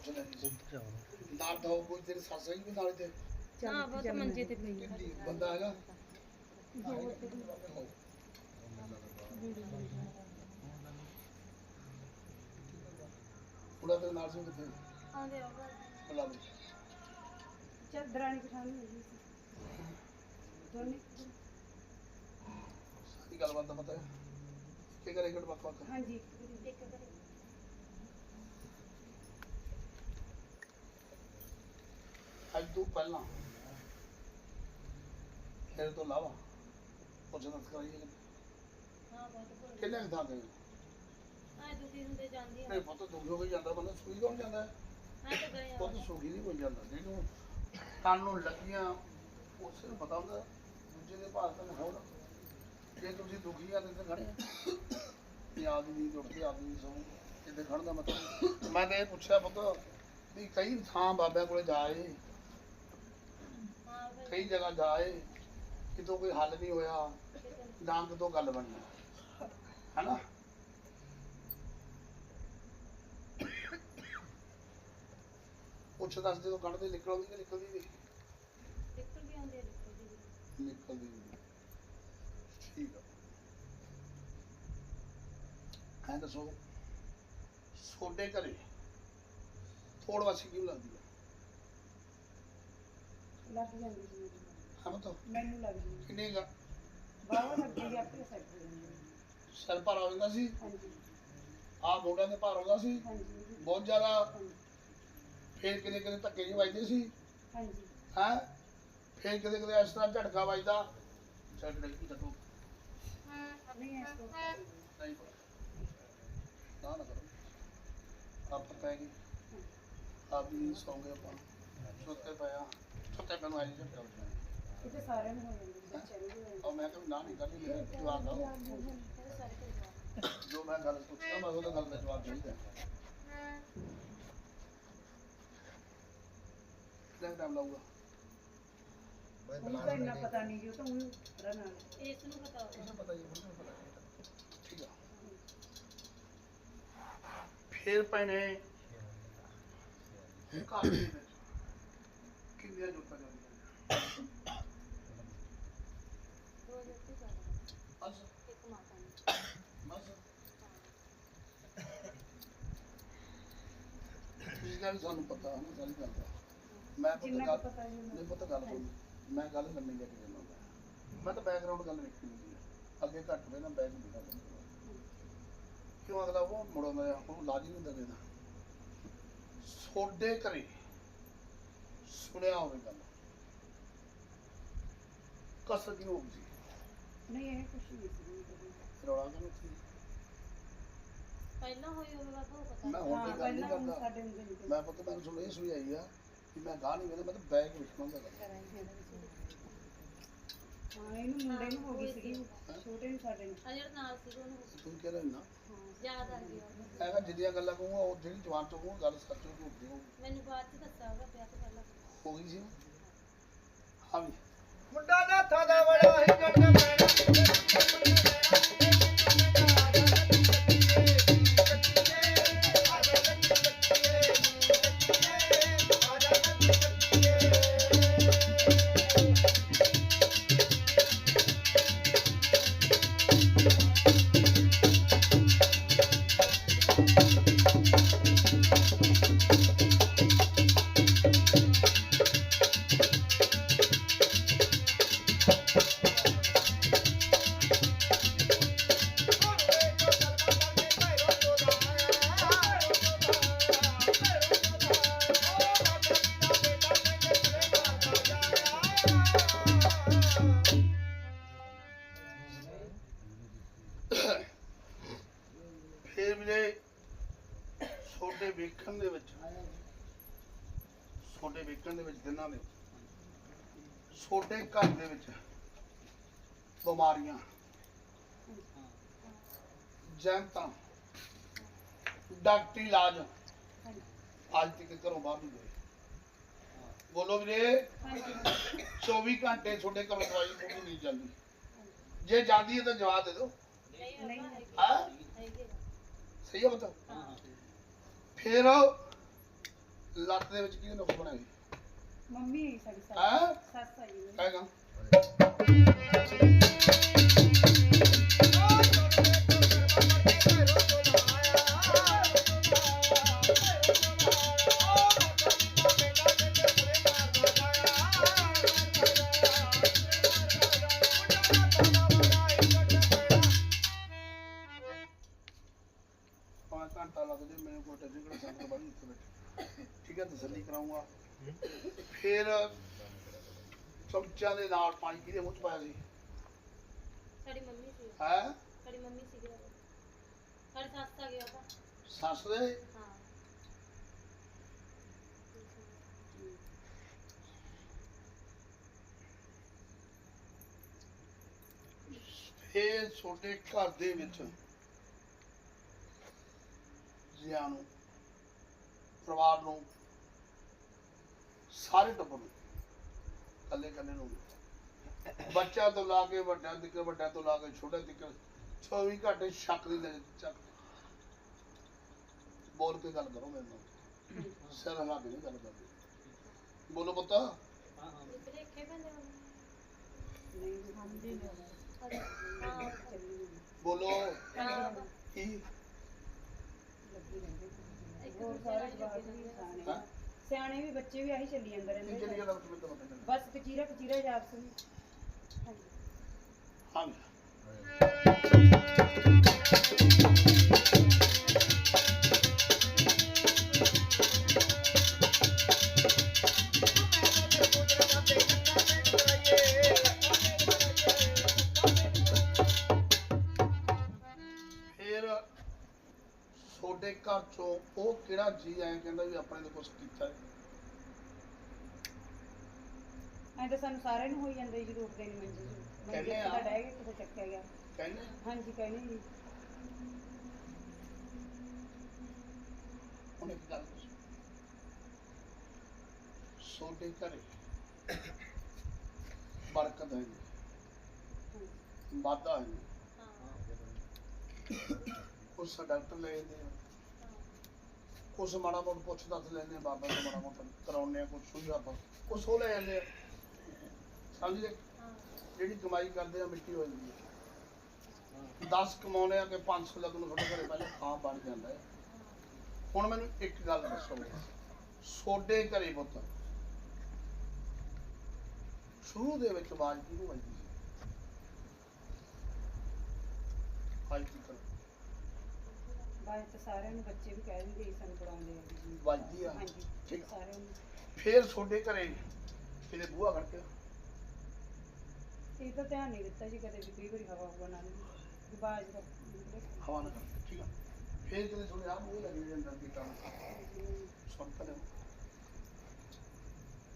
ਪੁੱਛਦੇ ਜੀ ਨਾਲ ਤਾਂ ਉਹ ਕੋਈ ਤੇਰੇ ਸੱਸ ਹੀ ਵੀ ਨਾਲ ਤੇ ਹਾਂ ਬਸ ਮੰਜੇ ਤੇ ਪਈ ਆ। ਢਿੱਲੀ ਬੰਦਾ ਹੈਗਾ ਉਹਦਾ ਤੇਰੇ ਨਾਲ ਸੀ ਕਿੱਥੇ ਆਉਂਦੇ ਆ ਬੁਲਾ ਲਓ ਚਾਦਰਾਂ ਨਹੀਂ ਪਛਾਣ ਹੋਈ ਸੀ ਦੋਨੇ ਸਾਰੀ ਗੱਲਬਾਤ ਦਾ ਪਤਾ ਹੈ ਕੀ ਕਰੇ ਗੜ ਬੱਕ ਬੱਕ ਹਾਂਜੀ ਇੱਕ ਕਰੇ ਅੱਜ ਤੋਂ ਪਹਿਲਾਂ ਫਿਰ ਤੋਂ ਲਾਵਾ ਪੁੱਛਣਾ ਕਰਾਈਏ ਹਾਂ ਬਹੁਤ ਭੁੱਲ ਕਿੰਨੇ ਕੁ ਥਾਂ ਤੇ ਆ ਦੁਖੀ ਹੁੰਦੇ ਜਾਂਦੀ ਆ। ਨਹੀਂ ਪੁੱਤ ਦੁੱਖ ਹੋ ਕੇ ਜਾਂਦਾ ਬੰਦਾ ਸੂਈ ਕੌਣ ਜਾਂਦਾ? ਹੈ ਹਾਂ ਤੇ ਗਏ ਆ। ਪੁੱਤ ਸੁਖੀ ਨਹੀਂ ਕੋਈ ਜਾਂਦਾ। ਜਿਹਨੂੰ ਕੰਨ ਨੂੰ ਲੱਗੀਆਂ ਉਸੇ ਨੂੰ ਪਤਾ ਹੁੰਦਾ ਦੂਜੇ ਦੇ ਭਾਲ ਤਾਂ ਹੋਰ ਜੇ ਤੁਸੀਂ ਦੁਖੀ ਆ ਤੇ ਇੱਥੇ ਖੜੇ ਆ। ਵੀ ਆਦਮੀ ਜੁੜਦੇ ਆਦਮੀ ਸੌ ਇੱਥੇ ਖੜਨ ਦਾ ਮਤਲਬ ਮੈਂ ਤਾਂ ਇਹ ਪੁੱਛਿਆ ਪੁੱਤ ਵੀ ਕਈ ਥਾਂ ਬਾਬਿਆਂ ਕੋਲੇ ਜਾਏ ਹਾਂ ਕਈ ਜਗ੍ਹਾ ਜਾਏ ਕਿਤੋਂ ਕੋਈ ਹੱਲ ਨਹੀਂ ਹੋਇਆ ਨਾ ਕਿਤੋਂ ਗੱਲ ਬਣੀ। ਹੈਨਾ? ਪੁੱਛ ਦੱਸ ਜਦੋਂ ਕੱਢਦੇ ਨਿਕਲਦੀ ਕਿ ਨਿਕਲਦੀ ਨਹੀਂ? ਨਿਕਲ ਵੀ ਆਉਂਦੇ ਵੀ ਨਿਕਲਦੀ ਨਹੀਂ। ਠੀਕ ਆ। ਐਂ ਦੱਸੋ ਛੋਡੇ ਘਰੇ ਥੋੜ ਵਾਸੀ ਕਿਉਂ ਲੱਗਦੀ ਹੈ ਲੱਗ ਜਾਂਦੀ ਸੀ ਮੈਨੂੰ। ਹਾਂ ਬਤਾ ਮੈਨੂੰ ਲੱਗਦੀ ਕਿੰਨੇ ਗਾ ਬਾਹਰ ਲੱਗੀ ਆਪੇ ਸੈੱਟ ਹੋ ਜਾਂਦੀ ਸਿਰ ਭਾਰ ਹੋ ਜਾਂਦਾ ਸੀ? ਹਾਂਜੀ। ਆ ਮੋਢਿਆਂ ਦੇ ਭਾਰ ਹੁੰਦਾ ਸੀ? ਹਾਂਜੀ ਬਹੁਤ ਜ਼ਿਆਦਾ? ਹਾਂਜੀ। ਫੇਰ ਕਿਤੇ ਕਿਤੇ ਧੱਕੇ ਜਿਹੇ ਵੱਜਦੇ ਸੀ? ਹਾਂਜੀ। ਹੈ? ਫੇਰ ਕਿਤੇ ਕਿਤੇ ਇਸ ਤਰ੍ਹਾਂ ਝਟਕਾ ਵੱਜਦਾ? ਛੱਡ ਲੱਗੀ ਤੱਕੋ ਨਹੀਂ ਐਸ ਤੋਂ ਨਹੀਂ ਪਤਾ। ਨਾ ਨਾ ਕਰੋ। ਆਪ ਪੈ ਗਈ ਆਪ ਵੀ ਸੌਂ ਗਏ ਆਪਾਂ। ਸੁੱਤੇ ਪਿਆ ਸੁੱਤੇ ਪਿਆ ਨੂੰ ਆਈ ਝਟਕਾ ਵੱਜਦਾ ਕਿਤੇ ਸਾਰਿਆਂ ਨੂੰ ਹੋ ਜਾਂਦੀ ਬੱਚਿਆਂ ਨੂੰ ਵੀ ਹੋ ਜਾਂਦੀ ਔਰ ਮੈਂ ਕਿਹਾ ਵੀ ਨਾ ਨਹੀਂ ਕਰਦੀ ਮੇਰੇ ਜਵਾਬ ਦਾ ਜੋ ਮੈਂ ਗੱਲ ਪੁੱਛਦਾ ਮੈਂ ਉਹਦਾ ਗੱਲ ਦਾ ਜਵਾਬ ਚਾਹੀਦਾ ਕਿੰਨਾ ਟਾਈਮ ਲਾਊਗਾ? ਉਹਨੂੰ ਤਾਂ ਇੰਨਾ ਪਤਾ ਨਹੀਂ ਜੀ ਉਹ ਤਾਂ ਉਹਨੂੰ ਪਤਾ ਨਾਲ ਇਸ ਨੂੰ ਪਤਾ ਹੋਵੇ। ਇਹਨੂੰ ਪਤਾ ਹੀ ਹੈ ਉਹਨੂੰ ਪਤਾ ਹੀ। ਠੀਕ ਆ। ਫਿਰ ਪੈਣੇ ਘਰ ਦੇ ਵਿੱਚ ਕਿੰਨੀਆਂ ਜੁੱਤਾਂ ਜਾਂਦੀਆਂ ਬਸ ਇੱਕ ਮਾਤਾ ਨੇ ਬਸ ਇਹ ਗੱਲ ਸਾਨੂੰ ਪਤਾ ਨਾ ਸਾਰੀ ਗੱਲ ਦਾ ਮੈਂ ਪੁੱਤ ਗੱਲ ਕੁ ਨਹੀਂ ਪਤਾ ਗੱਲ ਹੋਈ ਮੈਂ ਗੱਲ ਲੰਮੀ ਲੈ ਕੇ ਜਾਣਾ ਮੈਂ ਤਾਂ ਬੈਕਗ੍ਰਾਉਂਡ ਗੱਲ ਵੇਖੀ ਹੁੰਦੀ ਹੈ। ਅੱਗੇ ਘੱਟ ਵੇ ਨਾ ਬੈਕ ਨਹੀਂ ਕਰਦਾ ਕਿਉਂ ਅਗਲਾ ਉਹ ਮੁੜਾਉਂਦਾ ਉਹ ਉਹਨੂੰ ਲਾਜੀ ਨਹੀਂ ਦਿੰਦਾ। ਸੋਡੇ ਘਰੇ ਸੁਣਿਆ ਹੋਵੇ ਗੱਲ। ਕਸਰ ਕਿਉਂ ਹੋ ਗਈ ਨਹੀਂ ਇਹ ਕੁਛ ਨਹੀਂ ਸੀ। ਰੌਲਾ ਕਿਉਂ ਸੀ। ਪਹਿਲਾਂ ਹੋਈ ਹੋਵੇ ਬਾਬਾ ਉਹ ਪਤਾ। ਮੈਂ ਹੁਣ ਹਾਂ ਤੇ ਗੱਲ ਨਹੀਂ ਪਹਿਲਾਂ ਹੁਣ ਕਰਦਾ। ਸਾਡੇ ਹੁੰਦੇ ਨਹੀਂ ਮੈਂ ਪੁੱਤ ਮੈਨੂੰ ਸੁਣ ਇਹ ਸੁਈ ਆਈ ਆ ਕਿ ਮੈਂ ਗਾਹ ਨਹੀਂ ਵੇਂਦਾ ਮੈਂ ਤਾਂ ਬੈਕ ਵੇਖਣਾ ਗੱਲ ਹਾਂ ਇਹਨੂੰ ਮੁੰਡੇ ਨੂੰ ਹੋ ਗਈ ਸੀਗੀ। ਛੋਟੇ ਨੂੰ ਸਾਡੇ ਨੂੰ ਆ ਜਿਹੜਾ ਨਾਲ ਸੀ ਉਹਨੂੰ ਤੂੰ ਕਹਿ ਰਿਹਾ ਨਾ? ਯਾਦ ਆ ਗਿਆ ਉਹਨੂੰ। ਮੈਂ ਕਿਹਾ ਜਿੱਦੀਆਂ ਗੱਲਾਂ ਕਹੂੰਗਾ ਉਹ ਜਿਹੜੀ ਜਵਾਨ ਤੋਂ ਕਹੂੰਗਾ ਗੱਲ ਸੱਚ ਹੋ ਝੂਠ ਨਹੀਂ ਹੋਊਗੀ। ਮੈਨੂੰ ਬਾਅਦ ਚ ਦੱਸਿਆ ਹੋਗਾ ਵਿਆਹ ਤੋਂ ਪਹਿਲਾਂ। ਹੋ ਗਈ ਸੀ ਨਾ? ਹਾਂ। ਵੀ। ਮੁੰਡਾ ਨਾਥਾ ਦਾ ਬੜਾ ਹੀ ਜੜਨਾ ਪੈਣਾ ਬਿਮਾਰੀਆਂ। ਜਨਤਾ ਡਾਕਟਰੀ ਇਲਾਜ। ਅੱਜ ਤੱਕ ਘਰੋਂ ਬਾਹਰ ਨਹੀਂ ਗਏ। ਬੋਲੋ ਵੀਰੇ 24 ਘੰਟੇ ਛੋਟੇ ਘਰੋਂ ਦਵਾਈ ਬੂਟੀ ਨਹੀਂ ਜਾਂਦੀ। ਜੇ ਜਾਂਦੀ ਹੈ ਤਾਂ ਜਵਾਬ ਦੇ ਦਿਓ। ਨਹੀਂ ਹਾਂ। ਸਹੀ ਹੈ ਬਤਾ ਫਿਰ ਲੱਤ ਦੇ ਵਿੱਚ ਕੀ ਨੁਕਸ ਬਣਿਆ ਸੀ ਮੰਮੀ ਸਾਡੀ ਸੱਸ। ਹੈ? ਸੱਸ ਆਈ ਚਮਚਿਆਂ ਦੇ ਨਾਲ ਪਾਣੀ ਕਿਹਦੇ ਮੂੰਹ ਚ ਪਾਇਆ ਸੀ? ਸਾਡੀ ਮੰਮੀ ਸੀ। ਹੈ? ਸਾਡੀ ਮੰਮੀ ਸੀ ਸਾਡੀ ਸੱਸ ਆ ਗਿਆ ਤਾਂ। ਸੱਸ ਦੇ? ਹਾਂ। ਇਹ ਛੋਟੇ ਘਰ ਦੇ ਵਿੱਚ ਜਿਆਂ ਨੂੰ ਪਰਿਵਾਰ ਨੂੰ ਸਾਰੇ ਟੱਬਰ ਨੂੰ ਕੱਲੇ ਕੱਲੇ ਨੂੰ ਬੱਚਾ ਤੋਂ ਲਾ ਕੇ ਵੱਡਾ ਤੱਕ ਵੱਡਾ ਤੋਂ ਲਾ ਕੇ ਛੋਟਾ ਤੱਕ 24 ਘੰਟੇ ਸ਼ੱਕ ਦੀ ਨਜ਼ਰ ਚੱਕ ਬੋਲ ਕੇ ਗੱਲ ਕਰੋ ਮੇਰੇ ਨਾਲ। ਸਿਰ ਹਿਲਾ ਕੇ ਨਹੀਂ ਗੱਲ ਕਰਦੇ। ਬੋਲੋ ਪੁੱਤ। ਨਹੀਂ ਬੋਲੋ। ਕੀ? ਹੋਰ ਸਾਰੇ ਲੱਗੇ ਵੀ ਰਹਿੰਦੇ ਸਿਆਣੇ ਵੀ ਬੱਚੇ ਵੀ ਆਹੀ ਚੱਲੀ ਜਾਂਦੇ ਰਹਿੰਦੇ ਜਾਂਦਾ ਤੁਸੀਂ ਮੈਨੂੰ ਪਤਾ ਨਹੀਂ ਬਸ ਕਚੀਰਾ ਕਚੀਰਾ ਜਾਪ ਸੀ ਹਾਂਜੀ। ਉਹ ਕਿਹੜਾ ਜੀ ਆਇਆ ਕਹਿੰਦਾ ਵੀ ਆਪਣੇ ਤੋਂ ਕੁਝ ਕੀਤਾ ਹੈ ਐਂ ਤਾਂ ਸਾਨੂੰ ਸਾਰਿਆਂ ਨੂੰ ਹੋਈ ਜਾਂਦਾ ਜੀ ਰੋਕਦੇ ਨਹੀਂ ਮੰਜੇ ਜੀ ਕਹਿੰਦੇ ਮੰਜੇ ਆ। ਕਿਤੇ ਡਹਿ ਗਏ ਕਿਤੇ ਚੱਕਿਆ ਗਿਆ। ਕਹਿੰਦੇ ਹਾਂਜੀ ਕਹਿੰਦੇ ਜੀ। ਹੁਣ ਇੱਕ ਗੱਲ ਦੱਸੋ। ਤੁਹਾਡੇ ਘਰੇ ਬਰਕਤ ਹੈ ਜੀ। ਵਾਧਾ ਹੈ ਜੀ। ਡਾਕਟਰ ਲੈ ਜਾਂਦੇ ਆ। ਕੁਛ ਮਾੜਾ ਮੋਟ ਪੁੱਛ ਦੱਸ ਲੈਂਦੇ ਆ ਬਾਬਾ ਤੋਂ ਮਾੜਾ ਮੋਟਾ ਕਰਾਉਂਦੇ ਆ ਕੁਛ ਸੁਝਾ ਆਪਾਂ। ਕੁਛ ਉਹ ਲੈ ਜਾਂਦੇ ਆ। ਸਮਝ? ਜਿਹੜੀ ਕਮਾਈ ਕਰਦੇ ਆ, ਮਿੱਟੀ ਹੋ ਜਾਂਦੀ ਹੈ। 10 ਕਮਾਉਣੇ ਆ ਕਿ 500 ਲੱਗ ਨੂੰ ਘਰੇ ਪਹਿਲੇ ਥਾਂ ਬਣ ਜਾਂਦਾ ਹੈ। ਹੁਣ ਮੈਨੂੰ ਇੱਕ ਗੱਲ ਦੱਸੋ। ਸੋਡੇ ਘਰੇ ਪੁੱਤ, ਸ਼ੁਰੂ ਦੇ ਵਿੱਚ ਆਵਾਜ਼ ਕਿਹਨੂੰ ਵੱਜਦੀ ਸੀ? ਅੱਜ ਤੱਕ ਬਾਅਦ ਚ ਸਾਰਿਆਂ ਨੂੰ ਬੱਚੇ ਵੀ ਕਹਿ ਦਿੰਦੇ ਸੀ ਸਾਨੂੰ ਪੜਾਉਂਦੇ ਆ ਜੀ। ਵੱਜਦੀ ਆ। ਹਾਂਜੀ ਠੀਕ। ਆ। ਸਾਰਿਆਂ ਨੂੰ। ਫੇਰ ਤੁਹਾਡੇ ਘਰੇ ਕਿਤੇ ਬੂਹਾ ਖੜਕਿਆ ਇਹ ਤਾਂ ਧਿਆਨ ਨਹੀਂ ਦਿੱਤਾ ਜੀ ਕਦੇ ਵੀ ਕਈ ਵਾਰੀ ਹਵਾ ਹੁਵਾ ਨਾਲ ਵੀ ਬਾਜ ਦਾ। ਹਵਾ ਨਾ ਕਰ ਠੀਕ ਆ। ਫੇਰ ਕਿਤੇ ਤੁਹਾਡੇ ਆਪ ਉਹ ਲੱਗੀ ਜਾਂਦਾ ਦੀ ਕੰਮ ਸੁਣ ਤਾਂ ਲਿਓ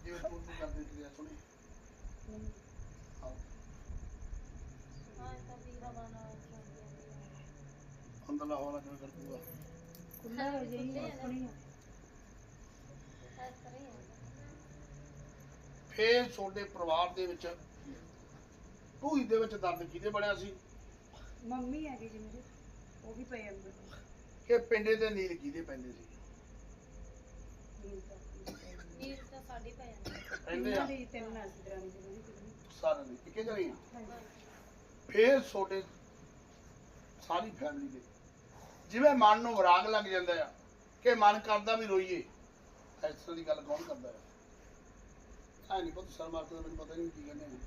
ਜਿਵੇਂ ਤੂੰ ਤੂੰ ਕਰਦੇ ਕਿਰਿਆ ਸੁਣੀ ਹਾਂ। ਹਾਂ ਤਾਂ ਵੀ ਹਵਾ ਨਾਲ ਹੈ ਅੰਦਰਲਾ ਹਵਾ ਨਾ ਕਿਵੇਂ ਕਰ ਦੂਗਾ? ਖੁੱਲਾ ਹੋ ਜਾਈ ਆਪਣੀ ਇਸ ਤਰ੍ਹਾਂ ਹੀ ਹੈ ਫੇਰ ਤੁਹਾਡੇ ਪਰਿਵਾਰ ਦੇ ਵਿੱਚ ਢੂਈ ਦੇ ਵਿੱਚ ਦਰਦ ਕਿਹਦੇ ਬਣਿਆ ਸੀ? ਮੰਮੀ ਹੈਗੀ ਜੀ ਮੇਰੇ ਉਹ ਵੀ ਪਏ ਅੰਦਰ। ਕਿ ਪਿੰਡੇ ਤੇ ਨੀਲ ਕਿਹਦੇ ਪੈਂਦੇ ਸੀ? ਨੀਂਦ ਤਾਂ ਨੀਰ ਤਾਂ ਸਾਡੀ ਪੈ ਜਾਂਦੀ ਪੈਂਦੇ ਆ। ਤਿੰਨ ਨਾਲ ਸੀ ਦਰਾਣੀ ਜੀ ਸਾਰਿਆਂ ਦੇ ਫੇਰ ਤੁਹਾਡੇ ਸਾਰੀ ਫੈਮਿਲੀ ਦੇ ਜਿਵੇਂ ਮਨ ਨੂੰ ਵਿਰਾਗ ਲੱਗ ਜਾਂਦਾ ਆ ਕਿ ਮਨ ਕਰਦਾ ਵੀ ਰੋਈਏ ਇਸ ਤਰ੍ਹਾਂ ਦੀ ਗੱਲ ਕੌਣ ਕਰਦਾ ਹੈ ਐ ਨਹੀਂ ਪਤਾ ਸ਼ਰਮ ਆਤੇ ਮੈਨੂੰ ਪਤਾ ਨਹੀਂ ਕੀ ਕਹਿੰਦੇ ਨੇ।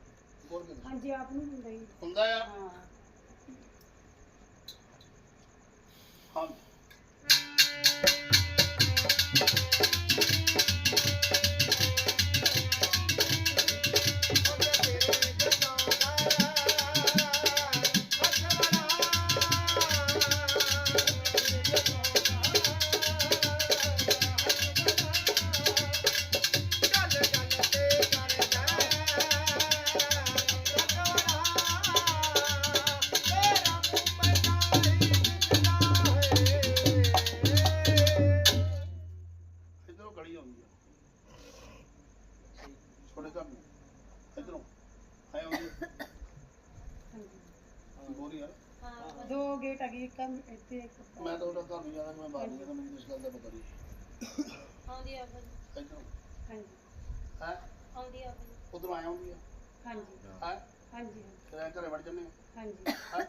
ਬੋਲ ਕੇ ਦੱਸੋ। ਹਾਂਜੀ ਆਪ ਨੂੰ ਹੁੰਦਾ ਹੀ। ਹੁੰਦਾ ਆ? ਹਾਂ। ਛੋਟੇ ਘਰ ਨੂੰ ਇਧਰੋਂ ਆਏ ਆਉਂਦੀ ਆ। ਹਾਂਜੀ ਬੋਲੀ ਯਾਰ ਹਾਂ। ਦੋ ਗੇਟ ਹੈਗੇ ਇੱਕ ਆ ਇੱਥੇ ਇੱਕ ਮੈਂ ਤਾਂ ਉਹਦਾ ਘਰ ਨਹੀਂ ਜਾਣਾ ਮੈਂ ਬਾਹਰ ਨਹੀਂ ਜਾਣਾ ਮੈਨੂੰ ਇਸ ਗੱਲ ਦਾ ਪਤਾ ਨਹੀਂ। ਹਾਂ ਆਉਂਦੀ ਆ ਬਾਬਾ ਜੀ ਇੱਧਰੋਂ। ਹਾਂਜੀ। ਹੈ? ਆਉਂਦੀ ਆ ਬਾਬਾ ਜੀ ਉਧਰੋਂ ਆਏ ਹੁੰਦੀ ਆ ਹਾਂਜੀ। ਹੈ? ਹਾਂਜੀ ਫਿਰ ਐਂ ਘਰੇ ਵੜ ਜੰਨੇ ਹਾਂਜੀ। ਹੈ?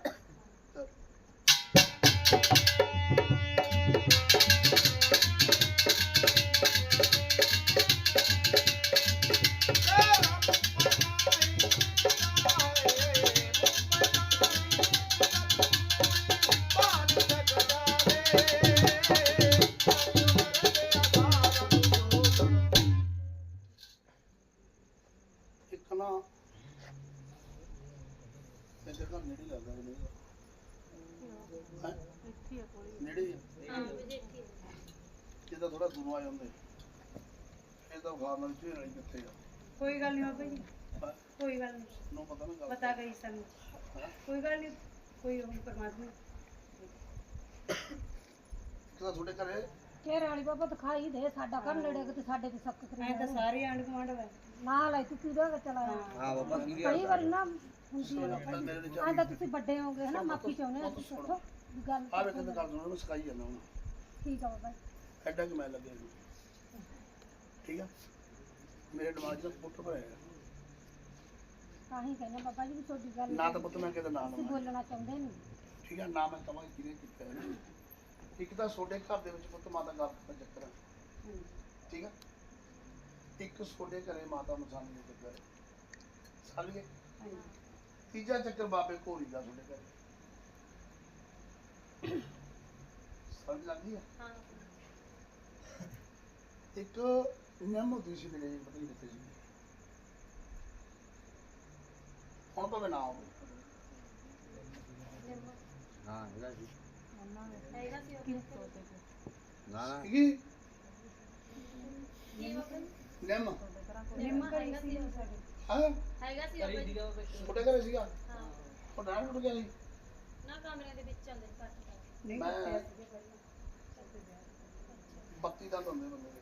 ਨਾਲ ਕੋਈ ਗੱਲ ਨਹੀਂ ਬਾਬਾ ਜੀ? ਕੋਈ ਗੱਲ ਨਹੀਂ ਨੂੰ। ਪਤਾ ਨਾ ਗੱਲ ਪਤਾ ਗਈ ਸਾਨੂੰ? ਕੋਈ ਗੱਲ ਨਹੀਂ ਕੋਈ ਉਹ ਪਰਮਾਤਮਾ। ਤਾਂ ਤੁਹਾਡੇ ਘਰੇ? ਤੇਰੇ ਵਾਲੀ ਬਾਬਾ ਦਿਖਾਈ ਦੇ ਸਾਡਾ ਘਰ ਨੇੜੇ ਕਿਤੇ ਸਾਡੇ ਤੇ ਸੱਕ ਐ ਤਾਂ ਸਾਰੇ ਆਂਢ ਗੁਆਂਢ ਵਾ। ਨਾ ਲੈ ਤੂੰ ਕਿਹਦਾ ਚਲਾਇਆ ਹਾਂ ਹਾਂ ਬਾਬਾ ਕੀ ਕਈ ਵਾਰੀ ਨਾ ਹੁੰਦੀ ਹੈ ਦੇ ਆਂ ਤਾਂ ਤੁਸੀਂ ਵੱਡੇ ਹੋਗੇ ਹਨਾ ਮਾਫੀ ਚਾਹੁੰਦੇ ਆ ਤੁਸੀਂ ਗੱਲ ਆ ਵੇ ਕਿੰਨੇ ਗੱਲ ਸੁਣੋ ਮੈਂ ਸਿਖਾਈ ਜਾਂਦਾ ਹੁਣ। ਠੀਕ ਆ ਬਾਬਾ ਐਡਾ ਕਿ ਮੈਂ ਲੱਗੇ ਇਹਨੂੰ ਠੀਕ ਆ? ਮੇਰੇ ਦਿਮਾਗ 'ਚ ਪੁੱਟ ਪਿਆ ਤਾਂ ਹੀ ਕਹਿੰਦੇ ਬਾਬਾ ਜੀ ਵੀ ਤੁਹਾਡੀ ਗੱਲ ਨਾ ਤਾਂ ਪੁੱਤ ਮੈਂ ਕਿਤੇ ਨਾ ਤੁਸੀਂ ਲਵਾਂ ਬੋਲਣਾ ਚਾਹੁੰਦੇ ਨਹੀਂ। ਠੀਕ ਆ ਨਾ ਮੈਂ ਤਮਾ ਕਿਨੇ ਕੀਤਾ ਹੈ। ਇੱਕ ਤਾਂ ਤੁਹਾਡੇ ਘਰ ਦੇ ਵਿੱਚ ਪੁੱਤ ਮਾਤਾ ਗੱਲ ਦਾ ਚੱਕਰ ਹਾਂਜੀ ਠੀਕ ਆ? ਇੱਕ ਤੁਹਾਡੇ ਘਰੇ ਮਾਤਾ ਮਸਾਨੀ ਦੇ ਚੱਕਰ ਹੈ। ਸਮਝ ਗਏ? ਹਾਂਜੀ ਤੀਜਾ ਚੱਕਰ ਬਾਬੇ ਘੋਰੀ ਦਾ ਤੁਹਾਡੇ ਘਰੇ। ਸਮਝ ਲੱਗਦੀ ਆ? ਹਾਂ। ਇੱਕ ਨਿੰਮ ਹੁੰਦੀ ਸੀ ਮੇਰੇ ਜੀ ਪਤਾ ਨਹੀਂ ਕਿੱਥੇ ਸੀ ਹੁਣ ਭਾਵੇਂ ਨਾ ਹੋਵੇ ਹਾਂ ਹੈਗਾ ਜੀ ਨਾ ਨਾ ਕੀ ਨਿੰਮ ਹਾਂ ਹੈਗਾ ਸੀ ਬਾਬਾ ਜੀ ਤੁਹਾਡੇ ਘਰੇ ਸੀਗਾ ਉਹ ਨਾ ਟੁੱਟ ਗਿਆ ਸੀ ਨਾ ਕਮਰੇ ਦੇ ਵਿੱਚ ਆਉਂਦੇ ਘੱਟ ਮੈਂ- ਬੱਤੀ ਦਾ ਹੁੰਦੇ ਬੰਦੇ ਦੇ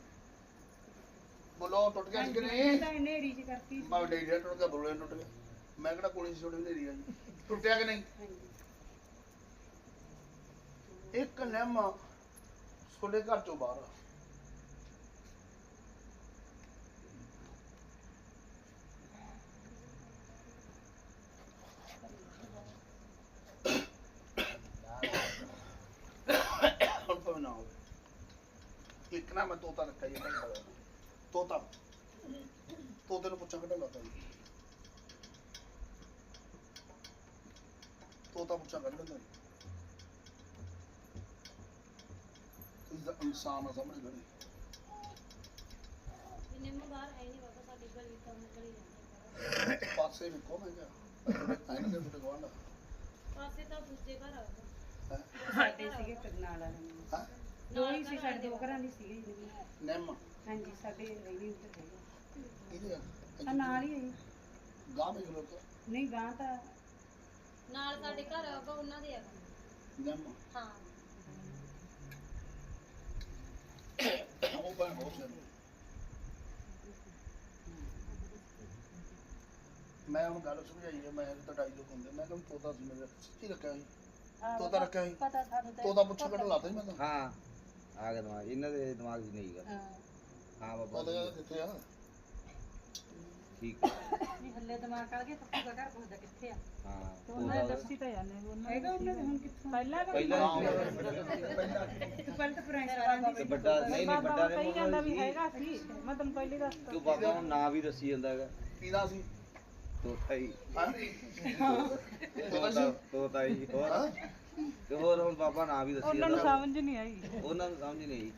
ਬੋਲੋ ਟੁੱਟ ਗਿਆ ਸੀ ਕਿ ਨਹੀਂ ਤਾਂ ਨੇਰੀ ਚ ਕਰਤੀ ਸੀ। ਮੈਂ ਡੇਰੀ ਟੁੱਟ ਗਿਆ ਬੋਲੇ ਟੁੱਟ ਗਿਆ ਮੈਂ ਕਿਹੜਾ ਕੋਲੀ ਸੀ ਛੋਟੀ ਹਨੇਰੀ ਆ ਜੀ ਟੁੱਟਿਆ ਕਿ ਨਹੀਂ ਇੱਕ ਨਿੰਮ ਤੁਹਾਡੇ ਘਰ ਚੋਂ ਬਾਹਰ ਆ। ਇੱਕ ਨਾ ਮੈਂ ਤੋਤਾ ਰੱਖਿਆ ਜੀ। ਤੋਤਾ। ਤੋਤੇ ਨੂੰ ਪੁੱਛਾਂ ਕੱਢਣ ਲੱਗਾ ਜੀ। ਤੋਤਾ ਪੁੱਛਾਂ ਕੱਢ ਲੈਂਦਾ ਜੀ। ਇਸਦਾ ਇਨਸਾਨ ਆ ਸਾਹਮਣੇ ਖੜੇ ਵੀ ਨਿੰਮ ਬਾਹਰ ਹੈ ਨਹੀਂ ਬਾਬਾ ਸਾਡੀ ਗਲੀ ਤੋਂ ਨਿਕਲੀ ਜਾਂਦੀ ਹੈ। ਪਾਸੇ ਵੇਖੋ ਮੈਂ ਕਿਹਾ ਆਇਨਾ ਦੇ ਤੁਹਾਡੇ ਗਵਾਂਢ ਪਾਸੇ ਤਾਂ ਦੂਜੇ ਘਰ ਆਉਂਦਾ ਸਾਡੇ ਸੀਗੇ ਕਰਨਾਲ ਵਾਲੇ। ਨੇ। ਹਾਂ? ਦੋ ਹੀ ਸੀ ਸਾਡੇ ਦੋ ਘਰਾਂ ਦੀ ਸੀਗੇ। ਨਿੰਮ। ਹਾਂਜੀ ਸਾਡੇ ਰਹਿਣੀ ਉੱਤੇ ਹੈਗਾ। ਇਹਦੇ ਆ? ਨਾਲ ਹੀ ਹੈ ਜੀ। ਗਾਂ ਵਿੱਚ ਲੋਕ ਨਹੀਂ ਗਾਂ ਤਾਂ ਨਾਲ ਸਾਡੇ ਘਰ ਆਊਗਾ ਉਹਨਾਂ ਦੇ ਹੈਗਾ ਨਿੰਮ ਹਾਂ। ਉਹ ਬਣ ਬਹੁਤ ਸਾਰੇ ਮੈਂ ਹੁਣ ਗੱਲ ਸਮਝਾਈ ਹੈ ਮੈਂ ਤਾਂ ਢਾਈ ਲੋਕ ਹੁੰਦੇ ਮੈਂ ਕਿਹਾ ਤੋਤਾ ਸੀ ਮੇਰੇ ਸੱਚੀ ਰੱਖਿਆ ਸੀ। ਤੋਤਾ ਰੱਖਿਆ ਸੀ। ਪਤਾ ਸਾਨੂੰ ਤੋਤਾ ਪੁੱਛ ਕੱਢ ਲਾਤਾ ਸੀ ਮੈਂ ਤਾਂ ਹਾਂ ਆ ਗਿਆ ਦਿਮਾਗ ਇਹਨਾਂ ਦੇ ਦਿਮਾਗ 'ਚ ਨਹੀਂ ਹੈਗਾ। ਹਾਂ। ਹਾਂ ਬਾਬਾ ਤੋਤਾ ਜੀ, ਕਿੱਥੇ ਆ? ਠੀਕ। ਹੈ। ਨਹੀਂ ਹੱਲੇ ਦਿਮਾਗ ਕਰ ਗਿਆ ਸੱਪੂ ਦਾ ਘਰ ਪੁੱਛਦਾ ਕਿੱਥੇ ਆ। ਹਾਂ ਉਹਨਾਂ ਤੋਤਾ- ਦੱਸੀ। ਤਾਂ ਜਾਂਦੇ ਉਹਨਾਂ ਹੈਗਾ ਉਹਨਾਂ ਦੇ ਹੁਣ ਕਿੱਥੋਂ? ਪਹਿਲਾਂ ਪਹਿਲਾਂ ਹਾਂ, ਪਹਿਲਾਂ ਤਾਂ ਪੁਰਾਣੇ ਸਰਾਂ ਤੇ ਵੱਡਾ ਨਹੀਂ ਨਹੀਂ ਵੱਡਾ ਨੇ ਵੀ ਹੈਗਾ ਸੀ ਮੈਂ ਤੈਨੂੰ ਪਹਿਲੀ ਦੱਸ ਤੂੰ ਬਾਬਾ ਨੂੰ ਨਾਂ ਵੀ ਦੱਸੀ ਜਾਂਦਾ ਹੈਗਾ। ਪੀਦਾ ਸੀ? ਤੋਤਾ ਹੀ ਹਾਂ ਤੋਤਾ ਤੋਤਾ ਸੀ ਤੋਤਾ ਹੀ ਹੋਰ? ਹਾਂ। ਤੇ ਹੋਰ ਹੁਣ ਬਾਬਾ ਨਾਂ ਵੀ ਦੱਸੀ ਜਾਂਦਾ ਸਮਝ ਨਹੀਂ ਆਈ। ਉਹਨਾਂ ਨੂੰ ਸਮਝ ਨਹੀਂ ਆਈ।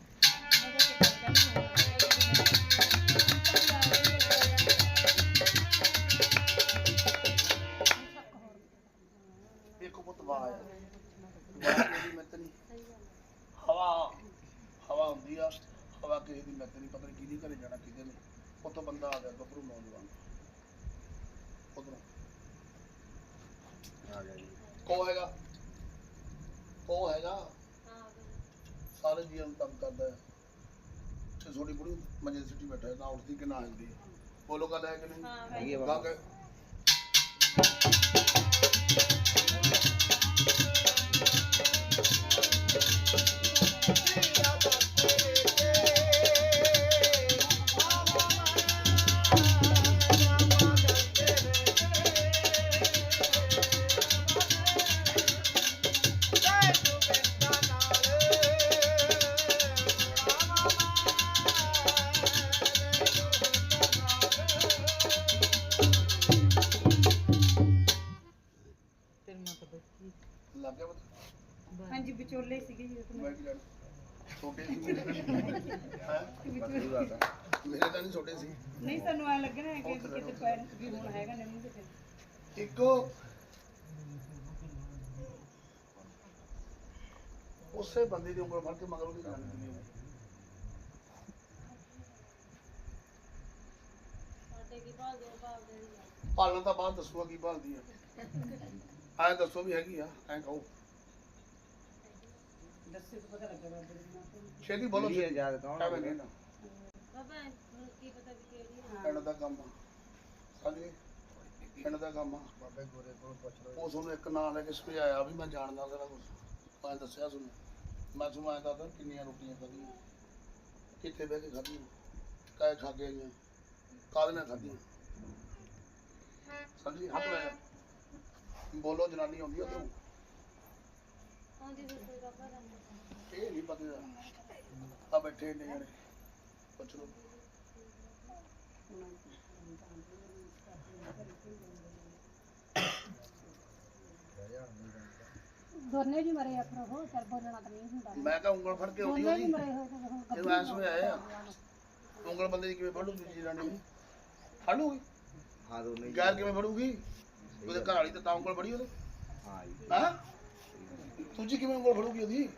ਆਇਆ ਬਾਹ ਦੀ ਮਿੱਤ ਨਹੀਂ ਸਹੀ ਗੱਲ ਹੈ ਹਵਾ ਹਵਾ ਹੁੰਦੀ ਆ ਹਵਾ ਕਿਸੇ ਦੀ ਮਿੱਤ ਨਹੀਂ ਪਤਾ ਨਹੀਂ ਕਿਹਦੀ ਘਰੇ ਜਾਣਾ ਕਿਹਦੇ ਨੇ ਉੱਥੋਂ ਬੰਦਾ ਆ ਗਿਆ ਗੱਭਰੂ ਨੌਜਵਾਨ। ਉਧਰੋਂ। ਆ ਗਿਆ ਜੀ। ਕੋ ਹੈਗਾ? ਕੋ ਹੈਗਾ? ਹਾਂ ਬਾਬਾ ਜੀ ਸਾਰੇ ਜੀਵਨ ਕਰਦਾ ਤੇ ਬੁੜੀ ਮੰਜੇ ਸਿੱਟੀ ਬੈਠਾ ਨਾ ਉੱਠਦੀ ਕਿ ਨਾ ਹਿਲਦੀ ਬੋਲੋ ਗੱਲ ਹੈ ਕਿ ਨਹੀਂ? ਹਾਂ ਹੈਗੀ ਆ ਗਾ ਬਾਬਾ ਕੇ ਜੀ ਉਹ ਛੋਟੇ ਸੀ। ਮੇਰੇ ਤਾਂ ਹੈਂ? ਮੇਰੇ ਤਾਂ ਨਹੀਂ ਛੋਟੇ ਸੀ। ਨਹੀਂ ਸਾਨੂੰ ਐ ਲੱਗਣਾ ਹੈ ਕਿ ਕਿਤੇ ਪੈਰ ਵੀ ਹੁਣ ਹੈਗਾ ਨਹੀਂ ਕਿਤੇ ਇੱਕੋ ਉਸੇ ਬੰਦੇ ਦੀ ਉਂਗਲ ਫੜ ਕੇ ਮਗਰ ਉਹਦੀ ਜਾਣ ਦੀ ਸਾਡੇ ਕੀ ਭਾਲ ਦੋ ਭਾਲ ਦੇ ਦੀ ਪਾਲਣ ਤਾਂ ਬਾਅਦ ਦੱਸੂਗਾ ਕੀ ਭਾਲਦੀ ਆ। ਐਂ ਦੱਸੋ ਵੀ ਹੈਗੀ ਆ ਐਂ ਕਹੋ। ਦੱਸੇ ਤੋਂ ਪਤਾ ਲੱਗਾ ਬਾਬੇ ਦੇ ਨਾਂ। ਤੋਂ ਛੇਤੀ ਬੋਲੋ ਇਹ ਯਾਦ ਕੌਣ ਬਾਬਾ ਕੀ ਪਤਾ ਵੀ ਕਿਹੜੀ ਆ। ਪਿੰਡ ਦਾ ਕੰਮ ਆ। ਸਾਡੇ ਪਿੰਡ ਦਾ ਕੰਮ ਆ। ਬਾਬੇ ਗੋਰੇ ਕੋਲ ਪੁੱਛ ਲਓ ਉਹ ਤੁਹਾਨੂੰ ਇੱਕ ਨਾਂ ਲੈ ਕੇ ਸਮਝਾਇਆ ਵੀ ਮੈਂ ਜਾਣਦਾ ਸਾਰਾ ਕੁਝ ਮੈਂ ਦੱਸਿਆ ਤੁਹਾਨੂੰ। ਮੈਂ ਤੁਹਾਨੂੰ ਐਂ ਦੱਸਦਾ ਕਿੰਨੀਆਂ ਰੋਟੀਆਂ ਖਾਧੀਆਂ। ਕਿੱਥੇ ਬਹਿ ਕੇ ਖਾਧੀਆਂ? ਕਾਹ ਖਾ ਕੇ ਆਈਆਂ ਕਾਹਦੇ ਨਾਲ ਖਾਧੀਆਂ? ਸਮਝੀ ਹੱਥ ਲੈ ਜਾ। ਬੋਲੋ ਜਨਾਨੀ ਆਉਂਦੀ ਉਧਰੋਂ ਆਉਂਦੀ ਦੱਸੋ ਬਾਬਾ ਦਾ ਇਹ ਨਹੀਂ ਪਤਾ ਆ। ਬੈਠੇ ਨੇ ਜਣੇ। ਪੁੱਛ ਲਓ। ਉਹਨਾਂ ਨੂੰ ਤਾਂ ਦੋਨੇ ਜੀ ਮਰੇ ਆ ਫਿਰ ਉਹ ਬੋਲਣਾ ਤਾਂ ਨਹੀਂ ਹੁੰਦਾ। ਮੈਂ ਤਾਂ ਉਂਗਲ ਫੜ ਕੇ ਆਉਂਦੀ ਦੋਨੇ ਜੀ ਉਹਦੀ ਮਰੇ ਹੋਏ ਤੇ ਹੁਣ ਜਦੋਂ ਐਸ ਆਏ ਆ। ਉਂਗਲ ਬੰਦੇ ਦੀ ਕਿਵੇਂ ਫੜੂ ਦੂਜੀ ਰਾਣੀ ਫੜੂਗੀ? ਹਾਂ ਦੋਨੇ ਹੀ। ਗੈਰ ਕਿਵੇਂ ਫੜੂਗੀ? ਉਹਦੇ ਘਰ ਵਾਲੀ ਤਾਂ ਤਾਂ ਉਂਗਲ ਫੜੀ ਉਹਦੇ। ਹਾਂ ਜੀ। ਹਾਂ? ਦੂਜੀ ਕਿਵੇਂ ਉਂਗਲ ਫੜੂਗੀ ਉਹਦੀ?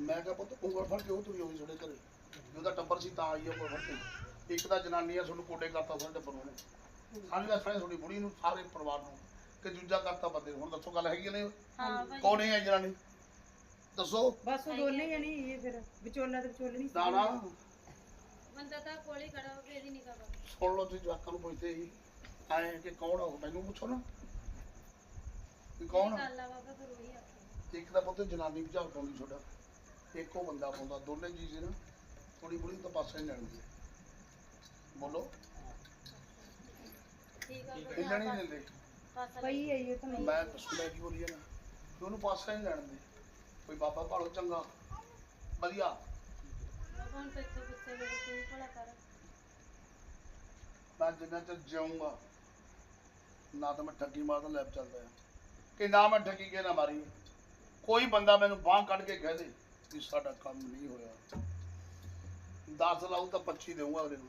ਮੈਂ ਕਿਹਾ ਪੁੱਤ ਉਂਗਲ ਫੜ ਕੇ ਉਹ ਤੁਰੀ ਹੋਈ ਤੁਹਾਡੇ ਘਰੇ। ਜੇ ਉਹਦਾ ਟੱਬਰ ਸੀ ਤਾਂ ਆਈ ਆ ਉਂਗਲ ਫੜ ਕੇ। ਇੱਕ ਤਾਂ ਜਨਾਨੀ ਆ ਤੁਹਾਨੂੰ ਕੋਡੇ ਕਰਤਾ ਸਾਡੇ ਟੱਬਰ ਨੂੰ ਸਾਡੀ ਦਾ ਸਾਰੇ ਤੁਹਾਡੀ ਬੁੜੀ ਨੂੰ ਸਾਰੇ ਪਰਿਵਾਰ ਨੂੰ। ਕਿ ਦੂਜਾ ਕਰਤਾ ਬੰਦੇ ਹੁਣ ਦੱਸੋ ਗੱਲ ਹੈਗੀ ਨਹੀਂ? ਹਾਂ ਕੌਣ ਹੈ ਜਨਾਨੀ? ਦੱਸੋ। ਬਸ ਉਹ ਦੋਨੇ ਜਣੀ ਇਹ ਫਿਰ। ਵਿਚੋਲਾ ਤੇ ਵਿਚੋਲਣੀ ਨਾ ਬੰਦਾ ਤਾਂ ਕੋਲੇ ਖੜਾ ਹੋ ਕੇ ਇਹਦੀ ਨਿਗਾਹ ਸੁਣ ਲਓ ਤੁਸੀਂ ਜਵਾਕਾਂ ਨੂੰ ਪੁੱਛਦੇ ਸੀ ਆਏ ਕਿ ਕੌਣ ਆ ਉਹ? ਮੈਨੂੰ ਪੁੱਛੋ ਨਾ। ਕਿ ਕੌਣ ਆ? ਗੱਲ ਆ ਬਾਬਾ ਫਿਰ ਉਹੀ ਆਖੇ ਇੱਕ ਤਾਂ ਪੁੱਤ ਜਨਾਨੀ ਵਿਚਾਰ ਪਾਉਂਦੀ ਛੋਡਾ ਇੱਕੋ ਬੰਦਾ ਪਾਉਂਦਾ ਦੋਨੇ ਜੀ ਸੀ ਨਾ ਥੋੜੀ ਬੁੜੀ ਤਾਂ ਪਾਸੇ ਨਹੀਂ ਲੈਣਗੇ ਬੋਲੋ। ਠੀਕ ਆ ਹਿੱਲਣ ਨਹੀਂ ਪਾਸਾ ਪਈ ਹੈ ਇਹ ਤਾਂ ਨਹੀਂ। ਮੈਂ ਸੁਣਿਆ ਕੀ ਬੋਲੀ ਨਾ ਕਿ ਉਹਨੂੰ ਪਾਸੇ ਨਹੀਂ ਲੈਣ ਦੇ ਕੋਈ ਬਾਬਾ ਭਾਲੋ ਚੰਗਾ। ਵਧੀਆ। ਬਾਬਾ ਹੁਣ ਤੇ ਇੱਥੇ ਪੁੱਛੇ ਮੇਰੇ ਕੋਈ ਭਲਾ ਕਰ। ਮੈਂ ਜਿੰਨਾ ਚਿਰ ਜਿਉਂਗਾ ਨਾ ਤਾਂ ਮੈਂ ਠੱਗੀ ਮਾਰਦਾ ਲੈਬ ਚੱਲਦਾ ਆ ਕਿ ਨਾ ਮੈਂ ਠੱਗੀ ਕੇ ਨਾ ਮਾਰੀ ਕੋਈ ਬੰਦਾ ਮੈਨੂੰ ਬਾਹ ਕੱਢ ਕੇ ਕਹਿ ਦੇ ਕਿ ਸਾਡਾ ਕੰਮ ਨਹੀਂ ਹੋਇਆ। 10 ਲਾਉ ਤਾਂ 25 ਦੇਊਂਗਾ ਅਗਲੇ ਨੂੰ।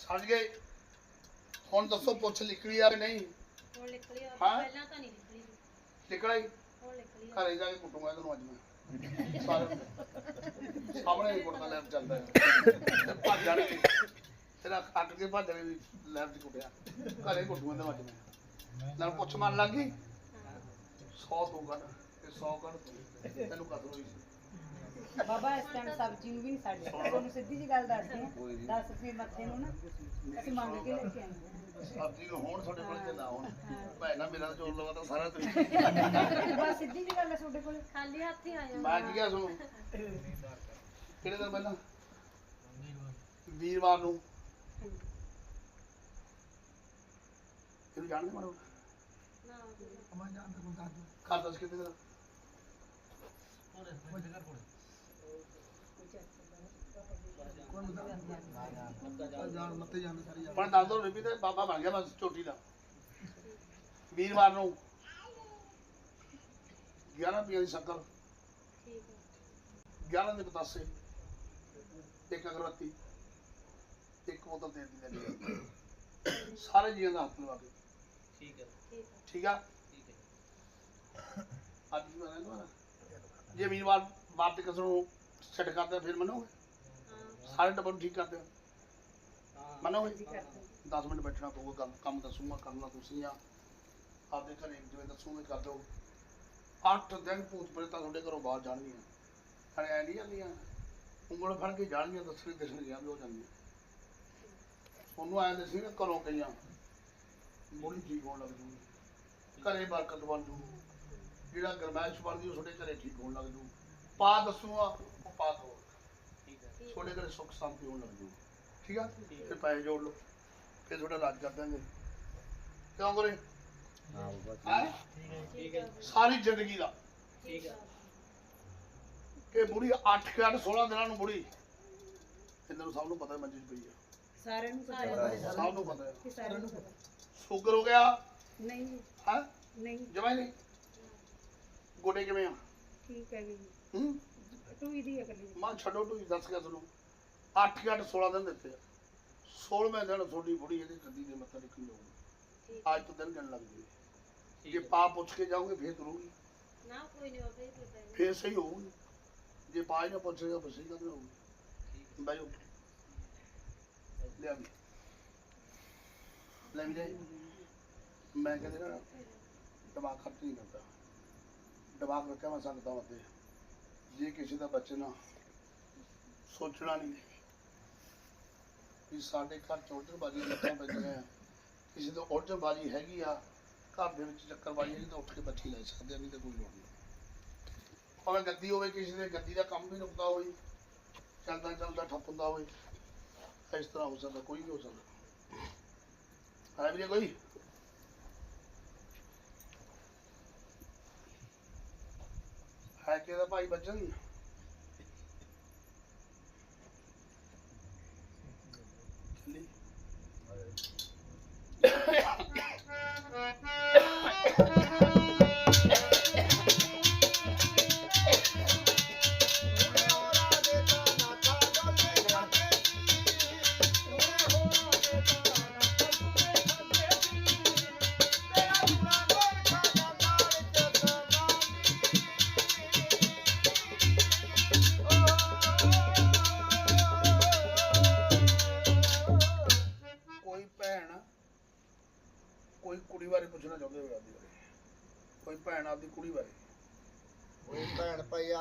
ਸਮਝ ਗਏ। ਹੁਣ ਦੱਸੋ ਪੁੱਛ ਨਿਕਲੀ ਆ ਕਿ ਨਹੀਂ? ਹੁਣ ਆ ਹਾਂ? ਪਹਿਲਾਂ ਤਾਂ ਨਹੀਂ ਹੁਣ ਆ। ਘਰੇ ਜਾ ਕੇ ਕੁੱਟੂਗਾ ਇਹਨੂੰ ਅੱਜ ਮੈਂ। ਸਾਰੇ ਸਾਹਮਣੇ ਹੀ ਕੁੱਟਦਾ ਲੈਬ ਚੱਲਦਾ ਹੈ। ਭੱਜ ਜਾਣਗੇ ਤੇਰਾ ਕੱਟ ਕੇ ਭੱਜ ਜਾਣੇ ਵੀ ਲੈਬ ਚ ਕੁੱਟਿਆ। ਘਰੇ ਕੁੱਟੂਗਾ ਇਹਨੂੰ ਅੱਜ ਮੈਂ। ਨਾਲ ਪੁੱਛ ਮਾਰਨ ਲੱਗ ਗਈ? 100 ਤੂੰ ਕੱਢ 100 ਕੱਢ ਤੂੰ ਤੈਨੂੰ ਕਦ ਹੋਈ ਸੀ। ਬਾਬਾ ਇਸ ਟਾਈਮ ਸਬਜ਼ੀ ਨੂੰ ਵੀ ਨਹੀਂ ਸਾਡੇ ਤੁਹਾਨੂੰ ਸਿੱਧੀ ਜੀ ਗੱਲ ਦੱਸਦੇ ਆ ਕੋਈ ਨੀ। 10 ਰੁਪਏ ਮੱਥੇ ਨੂੰ ਨਾ ਅਸੀਂ ਮੰਗ ਕੇ ਲੈ ਕੇ ਆਏ ਹਾਂ। ਸਬਜ਼ੀ ਨੂੰ ਹੋਣ ਤੁਹਾਡੇ ਕੋਲ ਤੇ ਨਾ ਹੋਣ ਭੈਣਾ ਮੇਰਾ ਤਾਂ ਚੋਰ ਲਵਾ ਤਾਂ ਸਾਰਾ ਤੁਸੀਂ ਬਸ ਸਿੱਧੀ ਜੀ ਗੱਲ ਹੈ ਤੁਹਾਡੇ ਕੋਲ। ਖਾਲੀ ਹੱਥ ਹੀ ਆਇਆ ਮੈਂ ਕੀ ਕਿਹਾ ਸੁਣੋ? ਕਿਹੜੇ ਦਿਨ ਪਹਿਲਾਂ? ਵੀਰਵਾਰ ਨੂੰ। ਇਹਨੂੰ ਜਾਣਦੇ ਮਾਰੋ ਨਾ। ਘਰ ਦੱਸ ਕਿਤੇ ਦਾ ਪਰ ਦੱਸ ਦੋ ਰਿਪੀ ਤੇ ਬਾਬਾ ਬਣ ਗਿਆ ਬਸ ਝੋਟੀ ਦਾ। ਵੀਰਵਾਰ ਨੂੰ 11 ਰੁਪਏ ਦੀ ਸ਼ੱਕਰ ਠੀਕ ਆ 11 ਦੇ ਪਤਾਸੇ ਇੱਕ ਅਗਰਬੱਤੀ ਇੱਕ ਬੋਤਲ ਦੀ। ਸਾਰੇ ਜੀਆਂ ਦਾ ਹੱਥ ਲਵਾ ਕੇ। ਠੀਕ ਆ? ਠੀਕ ਆ ਅੱਜ ਵੀ ਮੈਂ ਨਾ ਜੇ ਵੀਰਵਾਰ ਬਾਤ ਤੇ ਕਿਸੇ ਨੂੰ ਛੱਡ ਕਰਦੇ ਫਿਰ ਮੰਨੋਗੇ? ਸਾਰੇ ਟੱਬਰ ਨੂੰ ਠੀਕ ਕਰਦੇ ਮੰਨੋਗੇ? ਜੀ ਕਰਦੇ 10 ਮਿੰਟ ਬੈਠਣਾ ਪਊਗਾ ਕੰਮ ਕੰਮ ਦੱਸੂਗਾ ਕਰਨਾ ਤੁਸੀਂ ਆ। ਆਪਦੇ ਘਰੇ ਜਿਵੇਂ ਦੱਸੂਗੇ ਕਰ ਦਿਓ। 8 ਦਿਨ ਭੂਤ ਪ੍ਰੇਤਾਂ ਤੁਹਾਡੇ ਘਰੋਂ ਬਾਹਰ ਜਾਣਗੀਆਂ। ਐ ਨਹੀਂ ਜਾਂਦੀਆਂ। ਉਂਗਲ ਫੜ ਕੇ ਜਾਣਗੀਆਂ ਦੱਸਣੀ ਦੱਸਣਗੀਆਂ ਵੀ ਹੋ ਜਾਂਦੀਆਂ। ਉਹਨੂੰ ਐਂ ਦੱਸੀ ਘਰੋਂ ਗਈਆਂ। ਬੋਲੀ ਠੀਕ ਹੋਣ ਲੱਗ ਜੂਗੀ। ਘਰੇ ਬਰਕਤ ਬਣ ਜੂ ਜਿਹੜਾ ਗਰਮੈਸ਼ ਬਣਦੀ ਉਹ ਤੁਹਾਡੇ ਘਰੇ ਠੀਕ ਹੋਣ ਲੱਗ ਜੂ। ਪਾ ਦੱਸੂਗਾ ਉਹ ਪਾ ਦੋ। ਤੁਹਾਡੇ ਘਰੇ ਸੁੱਖ ਸ਼ਾਂਤੀ ਹੋਣ ਲੱਗ ਜੂ। ਠੀਕ ਆ? ਫਿਰ ਪੈਸੇ ਜੋੜ ਲਓ। ਫਿਰ ਤੁਹਾਡਾ ਇਲਾਜ ਕਰ ਦਾਂਗੇ ਕਿਉਂ ਕਰੇ? ਹਾਂ। ਹੈ? ਠੀਕ ਸਾਰੀ ਜ਼ਿੰਦਗੀ ਦਾ। ਠੀਕ ਆ ਕਿ ਬੁੜੀ 8 ਕੇ 8 16 ਦਿਨਾਂ ਨੂੰ ਬੁੜੀ। ਇਹਨਾਂ ਨੂੰ ਸਭ ਨੂੰ ਪਤਾ ਮੰਜੀ 'ਚ ਪਈ ਆ। ਸਾਰਿਆਂ ਨੂੰ ਪਤਾ। ਹੈ ਸਭ ਨੂੰ ਪਤਾ। ਹੈ ਸਾਰਿਆਂ ਨੂੰ ਪਤਾ। ਸ਼ੂਗਰ ਹੋ ਗਿਆ। ਨਹੀਂ ਹੈ? ਨਹੀਂ। ਜਮਾਈ ਨਹੀਂ? ਗੋਡੇ ਕਿਵੇਂ ਆ? ਠੀਕ ਹੈ ਜੀ। ਹੂੰ? ਟੂਈ ਦੀ ਅਗਲੀ ਮਾਂ ਛੱਡੋ ਤੂੰ ਦੱਸ ਗਿਆ ਤੁਹਾਨੂੰ 8 8 16 ਦਿਨ ਦਿੱਤੇ ਆ। 16ਵੇਂ ਦਿਨ ਤੁਹਾਡੀ ਬੁੜੀ ਇਹਦੀ ਗੱਦੀ ਦੇ ਮੱਥਾ ਟੇਕਣ ਜਾਊਗੀ। ਅੱਜ ਤੋਂ ਦਿਨ ਗਿਣ ਲੱਗ ਜੂਗੀ ਜੇ ਪਾ ਪੁੱਛ ਕੇ ਜਾਓਗੇ ਫੇਰ ਤੁਰੂਗੀ। ਨਾ ਕੋਈ ਨਹੀਂ ਨੀ। ਫੇਰ ਸਹੀ ਹੋਊਗੀ। ਜੇ ਪਾ ਹੀ ਨਾ ਪੁੱਛੇਗਾ ਬਸ ਕਦੋਂ ਹੋਊਗੀ। ਬਾਈਓ ਲੈ ਵੀ। ਲੈ ਮੈਂ ਕਹਿੰਦੇ ਨਾ ਦਿਮਾਗ ਖਰਚ ਨਹੀਂ ਕਰਦਾ। ਦਿਮਾਗ ਰੱਖਿਆ ਮੈਂ ਸਕਦਾ ਹਾਂ ਜੇ ਕਿਸੇ ਦਾ ਬਚਣਾ ਸੋਚਣਾ ਨਹੀਂ ਵੀ ਸਾਡੇ ਘਰ 'ਚ ਬਾਜੀ ਲੱਤਾਂ ਪੈਂਦੀਆਂ ਆ ਕਿਸੇ ਤੋਂ ਉਲਝਣ ਹੈਗੀ ਆ, ਘਰ ਦੇ ਵਿੱਚ ਚੱਕਰਬਾਜ਼ੀ ਹੈਗੀ ਤਾਂ ਉੱਠ ਕੇ ਬੱਚੀ ਲੈ ਸਕਦੇ ਆ, ਨਹੀਂ ਤਾਂ ਕੋਈ ਲੋੜ ਨਹੀਂ। ਭਾਵੇਂ ਗੱਦੀ ਹੋਵੇ, ਕਿਸੇ ਦੇ ਗੱਦੀ ਦਾ ਕੰਮ ਵੀ ਰੁਕਦਾ ਹੋਵੇ, ਚੱਲਦਾ ਚੱਲਦਾ ਠੱਪ ਹੁੰਦਾ ਹੋਵੇ, ਇਸ ਤਰ੍ਹਾਂ ਹੋ ਸਕਦਾ, ਕੋਈ ਵੀ ਹੋ ਸਕਦਾ। ਹੈ ਵੀਰੇ ਕੋਈ? ਹੈ ਕਿਹਦਾ ਭਾਈ ਬੱਚਨ ਚੱਲੀ।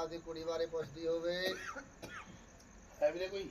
ਆਪਦੀ ਕੁੜੀ ਬਾਰੇ ਪੁੱਛਦੀ ਹੋਵੇ। ਹੈ ਵੀਰੇ ਕੋਈ?